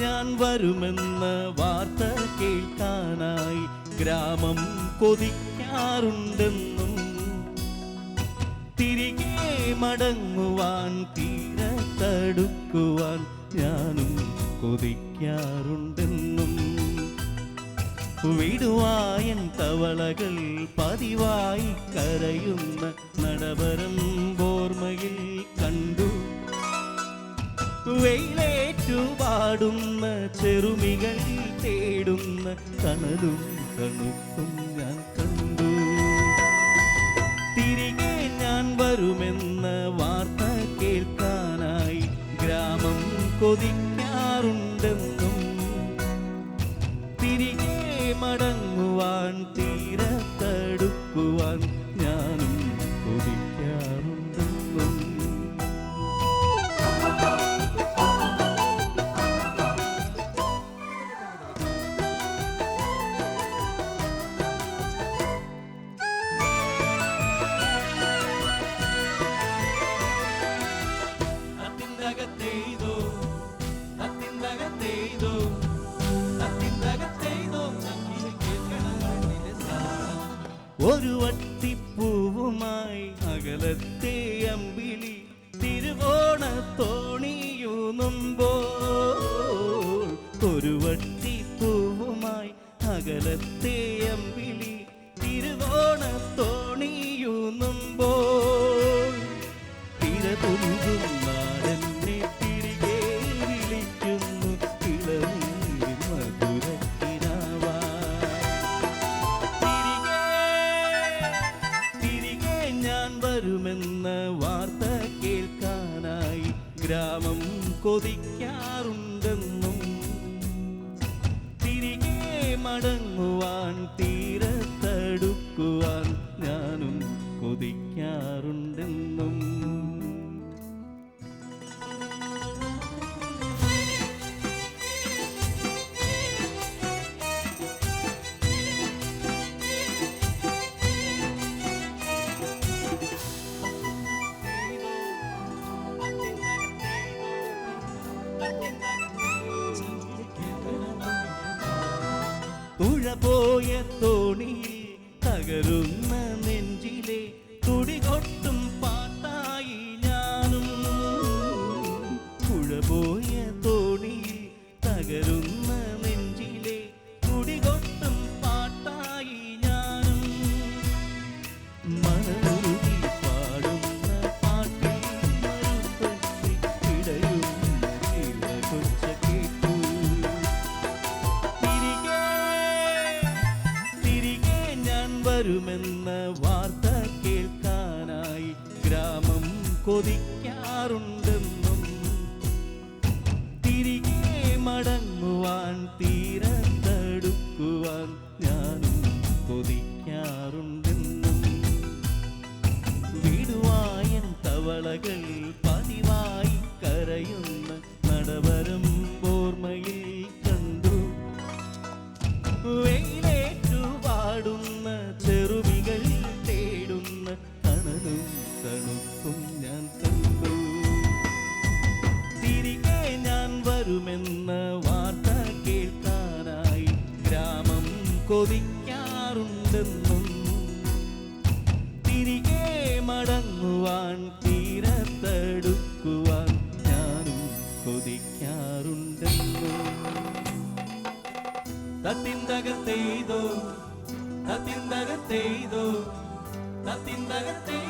ഞാൻ വരുമെന്ന വാർത്ത കേൾക്കാനായി ഗ്രാമം കൊതിക്കാറുണ്ടെന്നും തിരികെ മടങ്ങുവാൻ തീരത്തടുക്കുവാൻ ഞാനും കൊതിക്കാറുണ്ടെന്നും വിടുവായൻ തവളകൾ പതിവായി കരയുന്ന നടവരം ഓർമ്മയിൽ കണ്ടു. വെയിലേറ്റു പാടുന്ന ചെറുമികൾ തേടുന്ന തണലും തണുപ്പും ഞാൻ കണ്ടു. തിരികെ ഞാൻ വരുമെന്ന വാർത്ത കേൾക്കാനായി ഗ്രാമം കൊതിക്കാറുണ്ടെന്നും തിരികെ മടങ്ങുവാൻ തീരത്തടുക്കുവാൻ ഒരു വട്ടിപ്പൂവുമായി അകലത്തെ അമ്പിളി തിരുവോണ തോണിയൂന്നുമ്പോൾ ഒരു വട്ടിപ്പൂവുമായി അകലത്തെ അമ്പിളി തിരുവോണ തോണിയൂന്നുമ്പോൾ ഗ്രാമം കൊതിക്കാറുണ്ടെന്നും തിരികെ മടങ്ങുവാൻ തീരത്തടുക്കുവാൻ ഞാനും കൊതിക്കാറുണ്ടെന്നും പോയ തോണിയിൽ തകരുന്ന നെഞ്ചിലെ തുടികൊട്ടും പാട്ടായി ഞാനും. തുഴ പോയ തോണിയിൽ തകരുന്ന നെഞ്ചിലെ തുടികൊട്ടും പാട്ടായി ഞാനും. മനമുരുകി വരുമെന്ന വാർത്ത കേൾക്കാനായി ഗ്രാമം കൊതിക്കാറുണ്ടെന്നും തിരികെ മടങ്ങുവാൻ തീരത്തടുക്കുവാൻ ഞാനും കൊതിക്കാറുണ്ടെന്നും വിടുവായൻ തവളകൾ തണുത്തതും തണുപ്പും ഞാൻ കണ്ടു. തിരികെ ഞാൻ വരുമെന്ന വാർത്ത കേൾക്കാനായി ഗ്രാമം കൊതിക്കാറുണ്ടെന്നും തിരികെ മടങ്ങുവാൻ തീരത്തടുക്കുവാൻ ഞാനും കൊതിക്കാറുണ്ടെന്നും. തത്തിന്തകത്തെയ്തോ തത്തിന്തകത്തെയ്തോ തത്തിന്തകത്തെയ്തോ.